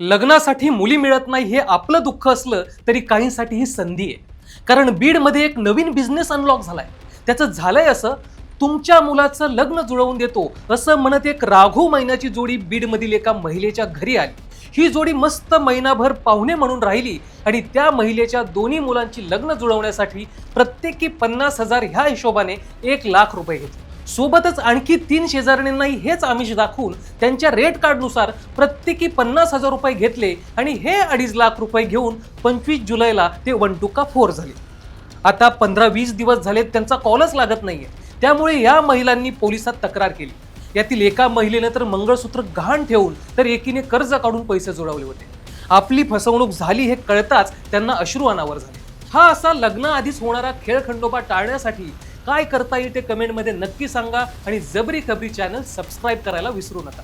लग्नासाठी मुली मिळत नाही हे आपलं दुःख असलं तरी काहींसाठी ही संधी आहे. कारण बीडमध्ये एक नवीन बिझनेस अनलॉक झालाय. त्याचं झालंय असं तुमच्या मुलाचं लग्न जुळवून देतो असं म्हणत एक राघू महिन्याची जोडी बीडमधील एका महिलेच्या घरी आली. ही जोडी मस्त महिनाभर पाहुणे म्हणून राहिली आणि त्या महिलेच्या दोन्ही मुलांची लग्न जुळवण्यासाठी प्रत्येकी पन्नास हजार ह्या हिशोबाने एक लाख रुपये घेतले. सोबतच आणखी तीन शेजारणींनाही हेच आमिष दाखवून त्यांच्या रेट कार्डनुसार प्रत्येकी पन्नास हजार रुपये घेतले आणि हे अडीच लाख रुपये घेऊन पंचवीस जुलैला ते वन टू का फोर झाले. आता पंधरा वीस दिवस झाले त्यांचा कॉलच लागत नाहीये. त्यामुळे या महिलांनी पोलिसात तक्रार केली. यातील एका महिलेनं तर मंगळसूत्र गहाण ठेवून तर एकीने कर्ज काढून पैसे जोडवले होते. आपली फसवणूक झाली हे कळताच त्यांना अश्रू अनावर झाले. हा असा लग्नाआधीच होणारा खेळखंडोबा टाळण्यासाठी काय करता येईल ते कमेंटमध्ये नक्की सांगा आणि जबरी खबरी चॅनल सबस्क्राईब करायला विसरू नका.